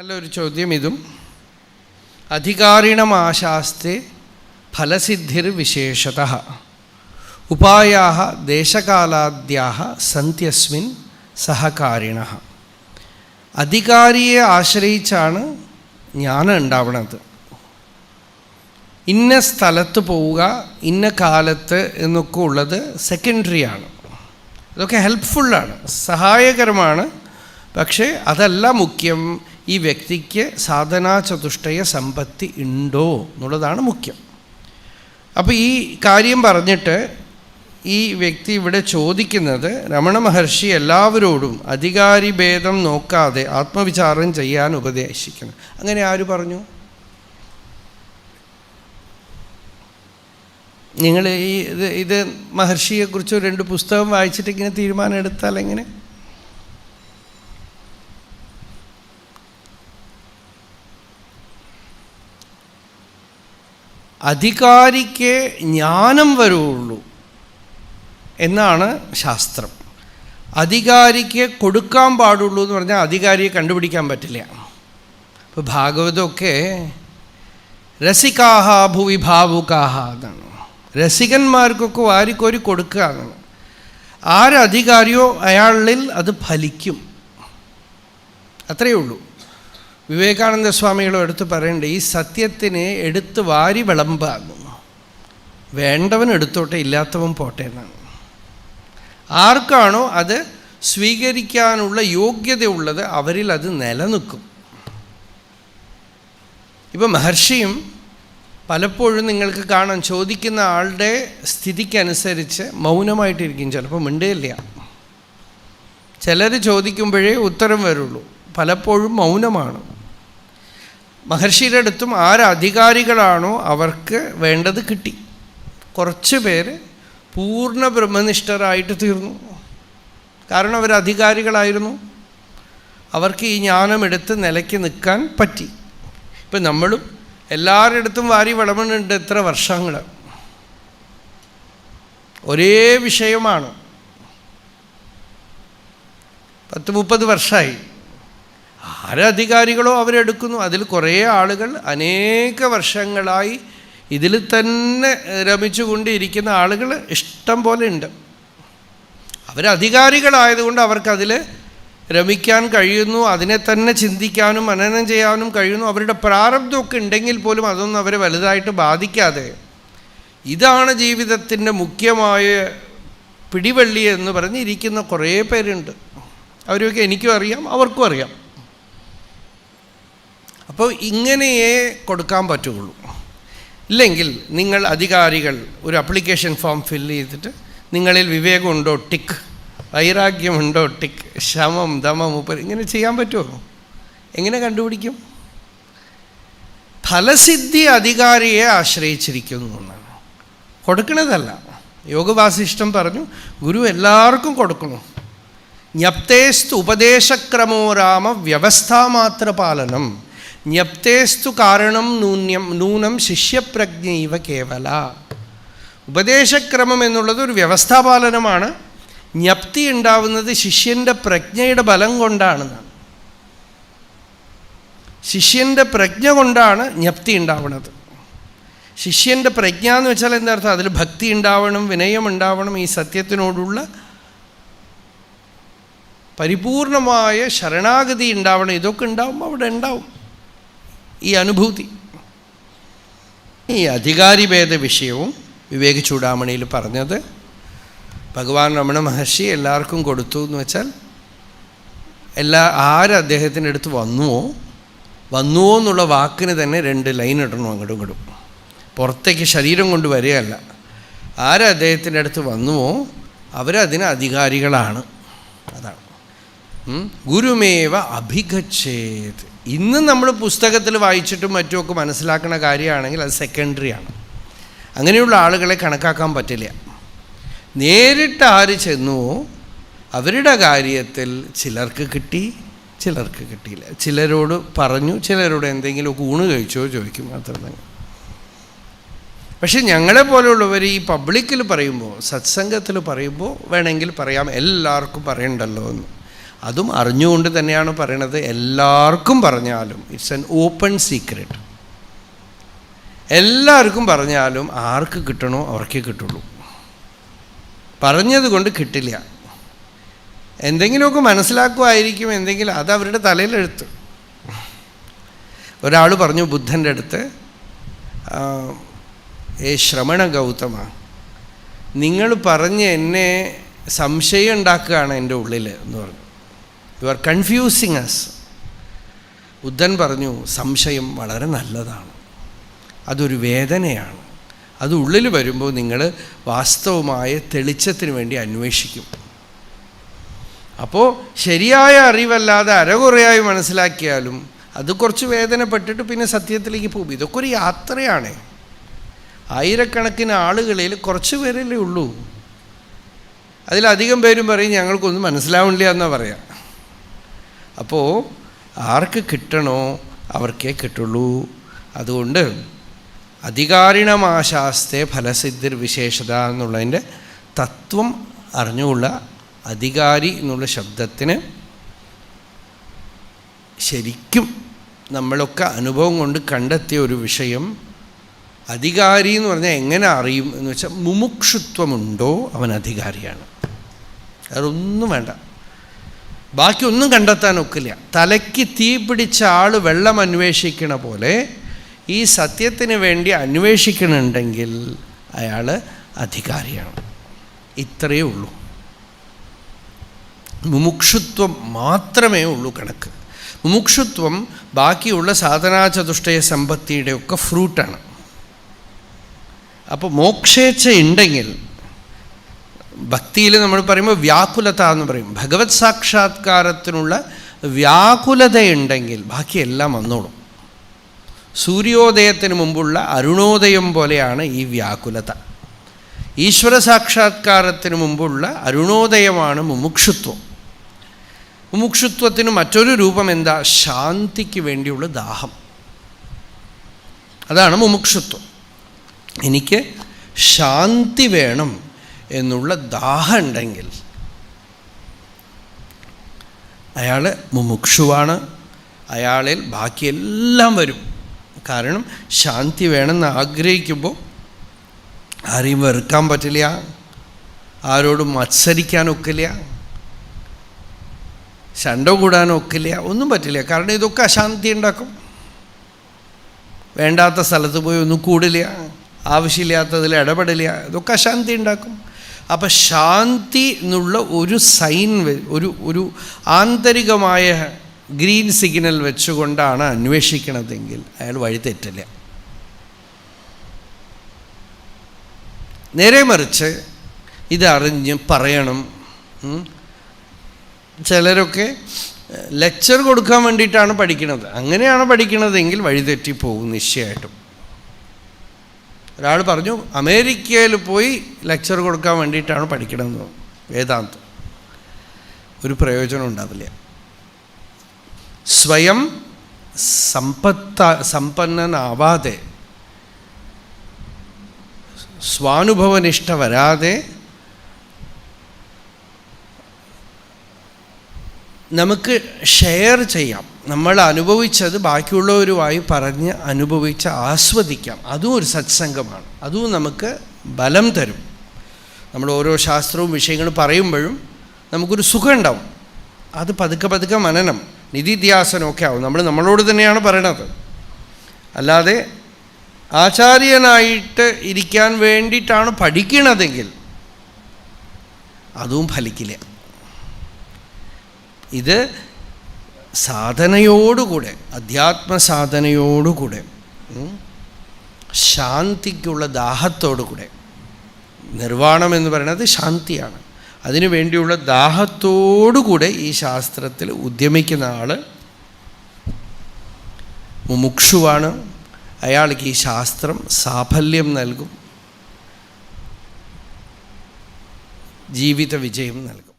നല്ലൊരു ചോദ്യം ഇതും അധികാരിണമാശാസ്തെ ഫലസിദ്ധിർ വിശേഷത ഉപായാ ദേശകാലാദ്യാ സന്ധ്യസ്മിൻ സഹകാരിണ. അധികാരിയെ ആശ്രയിച്ചാണ് ജ്ഞാനം ഉണ്ടാവണത്. ഇന്ന സ്ഥലത്ത് പോവുക ഇന്ന കാലത്ത് എന്നൊക്കെ ഉള്ളത് സെക്കൻഡറിയാണ്. ഇതൊക്കെ ഹെൽപ്ഫുള്ളാണ് സഹായകരമാണ്. പക്ഷേ അതല്ല മുഖ്യം. ഈ വ്യക്തിക്ക് സാധനാ ചതുഷ്ടയ സമ്പത്തി ഉണ്ടോ എന്നുള്ളതാണ് മുഖ്യം. അപ്പോൾ ഈ കാര്യം പറഞ്ഞിട്ട് ഈ വ്യക്തി ഇവിടെ ചോദിക്കുന്നത് രമണ മഹർഷി എല്ലാവരോടും അധികാരി ഭേദം നോക്കാതെ ആത്മവിചാരം ചെയ്യാൻ ഉപദേശിക്കണം അങ്ങനെ ആര് പറഞ്ഞു? നിങ്ങൾ ഈ ഇത് ഇത് മഹർഷിയെക്കുറിച്ച് രണ്ട് പുസ്തകം വായിച്ചിട്ട് ഇങ്ങനെ തീരുമാനം എടുത്താൽ എങ്ങനെ? അധികാരിക്ക് ജ്ഞാനം വരുള്ളൂ എന്നാണ് ശാസ്ത്രം. അധികാരിക്ക് കൊടുക്കാൻ പാടുള്ളൂ എന്ന് പറഞ്ഞാൽ അധികാരിയെ കണ്ടുപിടിക്കാൻ പറ്റില്ല. ഇപ്പോൾ ഭാഗവതമൊക്കെ രസികാഹ ഭുവി ഭാവുകാഹ എന്നാണ്. രസികന്മാർക്കൊക്കെ വാരിക്കോരി കൊടുക്കുക എന്നാണ്. ആരധികാരിയോ അയാളിൽ അത് ഫലിക്കും. അത്രയേ ഉള്ളൂ. വിവേകാനന്ദ സ്വാമികളും എടുത്ത് പറയേണ്ട ഈ സത്യത്തിനെ എടുത്ത് വാരി വിളമ്പാകും. വേണ്ടവൻ എടുത്തോട്ടെ ഇല്ലാത്തവൻ പോട്ടെ എന്നാണ്. ആർക്കാണോ അത് സ്വീകരിക്കാനുള്ള യോഗ്യതയുള്ളത് അവരിൽ അത് നിലനിൽക്കും. ഇപ്പം മഹർഷിയും പലപ്പോഴും നിങ്ങൾക്ക് കാണാൻ ചോദിക്കുന്ന ആളുടെ സ്ഥിതിക്കനുസരിച്ച് മൗനമായിട്ടിരിക്കും. ചിലപ്പോൾ മിണ്ടേയില്ല. ചിലർ ചോദിക്കുമ്പോഴേ ഉത്തരം വരുള്ളൂ. പലപ്പോഴും മൗനമാണ്. മഹർഷിയുടെ അടുത്തും ആരധികാരികളാണോ അവർക്ക് വേണ്ടത് കിട്ടി. കുറച്ച് പേര് പൂർണ ബ്രഹ്മനിഷ്ഠരായിട്ട് തീർന്നു. കാരണം അവർ അധികാരികളായിരുന്നു. അവർക്ക് ഈ ജ്ഞാനം എടുത്ത് നിലയ്ക്ക് നിൽക്കാൻ പറ്റി. ഇപ്പം നമ്മളും എല്ലാവരുടെ വാരി വിളമണുണ്ട് എത്ര വർഷങ്ങൾ. ഒരേ വിഷയമാണ്. പത്ത് മുപ്പത് വർഷമായി. ആരധികാരികളോ അവരെടുക്കുന്നു. അതിൽ കുറേ ആളുകൾ അനേക വർഷങ്ങളായി ഇതിൽ തന്നെ രമിച്ചുകൊണ്ടിരിക്കുന്ന ആളുകൾ ഇഷ്ടം പോലെ ഉണ്ട്. അവരധികാരികളായതുകൊണ്ട് അവർക്കതിൽ രമിക്കാൻ കഴിയുന്നു അതിനെ തന്നെ ചിന്തിക്കാനും മനനം ചെയ്യാനും കഴിയുന്നു. അവരുടെ പ്രാരബ്ധമൊക്കെ ഉണ്ടെങ്കിൽ പോലും അതൊന്നും അവരെ വലുതായിട്ട് ബാധിക്കാതെ. ഇതാണ് ജീവിതത്തിന്റെ മുഖ്യമായ പിടിവള്ളി എന്ന് പറഞ്ഞിരിക്കുന്ന കുറേ പേരുണ്ട്. അവരൊക്കെ എനിക്കും അറിയാം അവർക്കും അറിയാം. അപ്പോൾ ഇങ്ങനെയേ കൊടുക്കാൻ പറ്റുള്ളൂ ഇല്ലെങ്കിൽ നിങ്ങൾ അധികാരികൾ ഒരു അപ്ലിക്കേഷൻ ഫോം ഫില്ല് ചെയ്തിട്ട് നിങ്ങളിൽ വിവേകമുണ്ടോ ടിക്ക് വൈരാഗ്യമുണ്ടോ ടിക്ക് ശമം ദമം ഉപ്പ് ഇങ്ങനെ ചെയ്യാൻ പറ്റുമോ? എങ്ങനെ കണ്ടുപിടിക്കും? ഫലസിദ്ധി അധികാരിയെ ആശ്രയിച്ചിരിക്കുന്നു എന്നാണ്. കൊടുക്കണതല്ല. യോഗവാസിഷ്ടം പറഞ്ഞു ഗുരു എല്ലാവർക്കും കൊടുക്കണം ജ്ഞപ്തേസ്തു ഉപദേശക്രമോ രാമ വ്യവസ്ഥാമാത്ര പാലനം. ജ്ഞപ്തേസ്തു കാരണം നൂന്യം നൂനം ശിഷ്യപ്രജ്ഞൈവ കേവല. ഉപദേശക്രമം എന്നുള്ളത് ഒരു വ്യവസ്ഥാപാലനമാണ്. ജ്ഞപ്തി ഉണ്ടാവുന്നത് ശിഷ്യന്റെ പ്രജ്ഞയുടെ ബലം കൊണ്ടാണെന്നാണ്. ശിഷ്യന്റെ പ്രജ്ഞ കൊണ്ടാണ് ജ്ഞപ്തി ഉണ്ടാവുന്നത് ശിഷ്യന്റെ പ്രജ്ഞ എന്ന് വെച്ചാൽ എന്താ അർത്ഥം? അതിൽ ഭക്തി ഉണ്ടാവണം വിനയം ഉണ്ടാവണം ഈ സത്യത്തിനോടുള്ള പരിപൂർണമായ ശരണാഗതി ഉണ്ടാവണം. ഇതൊക്കെ ഉണ്ടാവും അവിടെ ഉണ്ടാവും. ഈ അനുഭൂതി. ഈ അധികാരിഭേദ വിഷയവും വിവേക ചൂടാമണിയിൽ പറഞ്ഞത് ഭഗവാൻ രമണ മഹർഷി എല്ലാവർക്കും കൊടുത്തു എന്ന് വെച്ചാൽ എല്ലാ ആര് അദ്ദേഹത്തിന്റെ അടുത്ത് വന്നുവോ വന്നുവോ എന്നുള്ള വാക്കിന് തന്നെ രണ്ട് ലൈൻ ഇടണം അങ്ങോട്ടും ഇങ്ങോട്ടും. പുറത്തേക്ക് ശരീരം കൊണ്ട് വരികയല്ല. ആര് അദ്ദേഹത്തിന്റെ അടുത്ത് വന്നുവോ അവരതിന് അധികാരികളാണ്. അതാണ്. ഗുരുമേവ അഭിഗച്ഛേത്. ഇന്ന് നമ്മൾ പുസ്തകത്തിൽ വായിച്ചിട്ടും മറ്റുമൊക്കെ മനസ്സിലാക്കുന്ന കാര്യമാണെങ്കിൽ അത് സെക്കൻഡറിയാണ് അങ്ങനെയുള്ള ആളുകളെ കണക്കാക്കാൻ പറ്റില്ല. നേരിട്ട് ആര് ചെന്നുവോ അവരുടെ കാര്യത്തിൽ ചിലർക്ക് കിട്ടി ചിലർക്ക് കിട്ടിയില്ല. ചിലരോട് പറഞ്ഞു ചിലരോട് എന്തെങ്കിലുമൊക്കെ ഊണ് കഴിച്ചോ ചോദിക്കും മാത്രം തന്നെ. പക്ഷെ ഞങ്ങളെ പോലെയുള്ളവർ ഈ പബ്ലിക്കിൽ പറയുമ്പോൾ സത്സംഗത്തിൽ പറയുമ്പോൾ വേണമെങ്കിൽ പറയാം എല്ലാവർക്കും പറയണ്ടല്ലോ എന്ന്. അതും അറിഞ്ഞുകൊണ്ട് തന്നെയാണ് പറയണത്. എല്ലാവർക്കും പറഞ്ഞാലും ഇറ്റ്സ് എൻ ഓപ്പൺ സീക്രട്ട് എല്ലാവർക്കും പറഞ്ഞാലും ആർക്ക് കിട്ടണോ അവർക്കേ കിട്ടുള്ളൂ. പറഞ്ഞത് കൊണ്ട് കിട്ടില്ല. എന്തെങ്കിലുമൊക്കെ മനസ്സിലാക്കുമായിരിക്കും എന്തെങ്കിലും അത് അവരുടെ തലയിലെഴുത്ത്. ഒരാൾ പറഞ്ഞു ബുദ്ധന്റെ അടുത്ത് ഏ ശ്രമണ ഗൗതമ നിങ്ങൾ പറഞ്ഞ് എന്നെ സംശയം ഉണ്ടാക്കുകയാണ് എന്റെ ഉള്ളിൽ എന്ന് പറഞ്ഞു. യു ആർ കൺഫ്യൂസിങ് അസ് ബുദ്ധൻ പറഞ്ഞു സംശയം വളരെ നല്ലതാണ്. അതൊരു വേദനയാണ്. അത് ഉള്ളിൽ വരുമ്പോൾ നിങ്ങൾ വാസ്തവമായ തെളിച്ചത്തിന് വേണ്ടി അന്വേഷിക്കും. അപ്പോൾ ശരിയായ അറിവല്ലാതെ അരകുറയായി മനസ്സിലാക്കിയാലും അത് കുറച്ച് വേദനപ്പെട്ടിട്ട് പിന്നെ സത്യത്തിലേക്ക് പോകും. ഇതൊക്കെ ഒരു യാത്രയാണ്. ആയിരക്കണക്കിന് ആളുകളിൽ കുറച്ച് പേരല്ലേ ഉള്ളൂ. അതിലധികം പേരും പറയും ഞങ്ങൾക്കൊന്നും മനസ്സിലാവില്ല എന്നാ പറയാം. അപ്പോൾ ആർക്ക് കിട്ടണോ അവർക്കേ കിട്ടുള്ളൂ. അതുകൊണ്ട് അധികാരിണമാശാസ്തെ ഫലസിദ്ധിർ വിശേഷത എന്നുള്ളതിന്റെ തത്വം അറിഞ്ഞുകൊള്ള അധികാരി എന്നുള്ള ശബ്ദത്തിന് ശരിക്കും നമ്മളൊക്കെ അനുഭവം കൊണ്ട് കണ്ടെത്തിയ ഒരു വിഷയം അധികാരി എന്ന് പറഞ്ഞാൽ എങ്ങനെ അറിയും എന്ന് വെച്ചാൽ മുമുക്ഷുത്വമുണ്ടോ അവൻ അധികാരിയാണ്. അതൊന്നും വേണ്ട. ബാക്കിയൊന്നും കണ്ടെത്താൻ ഒക്കില്ല. തലയ്ക്ക് തീ പിടിച്ച ആൾ വെള്ളം അന്വേഷിക്കണ പോലെ ഈ സത്യത്തിന് വേണ്ടി അന്വേഷിക്കണുണ്ടെങ്കിൽ അയാൾ അധികാരിയാണ്. ഇത്രയേ ഉള്ളൂ. മുമുക്ഷുത്വം മാത്രമേ ഉള്ളൂ കണക്ക്. മുമുക്ഷുത്വം ബാക്കിയുള്ള സാധനാചതുഷ്ടയ സമ്പത്തിയുടെ ഒക്കെ ഫ്രൂട്ടാണ്. അപ്പോൾ മോക്ഷേച്ഛ ഉണ്ടെങ്കിൽ ഭക്തിയിൽ നമ്മൾ പറയുമ്പോൾ വ്യാകുലത എന്ന് പറയും. ഭഗവത് സാക്ഷാത്കാരത്തിനുള്ള വ്യാകുലതയുണ്ടെങ്കിൽ ബാക്കിയെല്ലാം വന്നോളും. സൂര്യോദയത്തിന് മുമ്പുള്ള അരുണോദയം പോലെയാണ് ഈ വ്യാകുലത. ഈശ്വര സാക്ഷാത്കാരത്തിന് മുമ്പുള്ള അരുണോദയമാണ് മുമുക്ഷുത്വം. മുമുക്ഷുത്വത്തിന് മറ്റൊരു രൂപം എന്താ? ശാന്തിക്ക് വേണ്ടിയുള്ള ദാഹം. അതാണ് മുമുക്ഷുത്വം. എനിക്ക് ശാന്തി വേണം. എന്നുള്ള ദാഹം ഉണ്ടെങ്കിൽ അയാൾ മുമുക്ഷുവാണ്. അയാളിൽ ബാക്കിയെല്ലാം വരും. കാരണം ശാന്തി വേണമെന്ന് ആഗ്രഹിക്കുമ്പോൾ ആരെയും വെറുക്കാൻ പറ്റില്ല. ആരോടും മത്സരിക്കാനൊക്കില്ല ശണ്ട കൂടാനൊക്കില്ല ഒന്നും പറ്റില്ല. കാരണം ഇതൊക്കെ അശാന്തി ഉണ്ടാക്കും. വേണ്ടാത്ത സ്ഥലത്ത് പോയി ഒന്നും കൂടില്ല. ആവശ്യമില്ലാത്തതിൽ ഇടപെടില്ല. ഇതൊക്കെ അശാന്തി ഉണ്ടാക്കും. അപ്പം ശാന്തി എന്നുള്ള ഒരു സൈൻ ഒരു ഒരു ആന്തരികമായ ഗ്രീൻ സിഗ്നൽ വെച്ചുകൊണ്ടാണ് അന്വേഷിക്കണതെങ്കിൽ അയാൾ വഴി തെറ്റില്ല. നേരെ മറിച്ച് ഇതറിഞ്ഞ് പറയണം. ചിലരൊക്കെ ലെക്ചർ കൊടുക്കാൻ വേണ്ടിയിട്ടാണ് പഠിക്കുന്നത് അങ്ങനെയാണ് പഠിക്കണതെങ്കിൽ വഴിതെറ്റി പോകും നിശ്ചയമായിട്ടും ഒരാൾ പറഞ്ഞു അമേരിക്കയിൽ പോയി ലെക്ചർ കൊടുക്കാൻ വേണ്ടിയിട്ടാണ് പഠിക്കണമെന്ന് വേദാന്തം. ഒരു പ്രയോജനം ഉണ്ടാവില്ല. സ്വയം സമ്പത്ത സമ്പന്നനാവാതെ സ്വാനുഭവനിഷ്ഠ വരാതെ നമുക്ക് ഷെയർ ചെയ്യാം. നമ്മൾ അനുഭവിച്ചത് ബാക്കിയുള്ളവരുമായി പറഞ്ഞ് അനുഭവിച്ച് ആസ്വദിക്കാം. അതും ഒരു സത്സംഗമാണ്. അതും നമുക്ക് ബലം തരും. നമ്മൾ ഓരോ ശാസ്ത്രവും വിഷയങ്ങളും പറയുമ്പോഴും നമുക്കൊരു സുഖം ഉണ്ടാവും. അത് പതുക്കെ പതുക്കെ മനനം നിധിധ്യാസനമൊക്കെ ആവും. നമ്മൾ നമ്മളോട് തന്നെയാണ് പറയണത്. അല്ലാതെ ആചാര്യനായിട്ട് ഇരിക്കാൻ വേണ്ടിയിട്ടാണ് പഠിക്കണതെങ്കിൽ അതും ഫലിക്കില്ല. ഇത് സാധനയോടുകൂടെ അധ്യാത്മസാധനയോടുകൂടെ ശാന്തിക്കുള്ള ദാഹത്തോടുകൂടെ. നിർവാണം എന്ന് പറയുന്നത് ശാന്തിയാണ്. അതിനു വേണ്ടിയുള്ള ദാഹത്തോടുകൂടെ ഈ ശാസ്ത്രത്തിൽ ഉദ്യമിക്കുന്ന ആൾ മുമുക്ഷുവാണ്. അയാൾക്ക് ഈ ശാസ്ത്രം സാഫല്യം നൽകും. ജീവിത വിജയം നൽകും.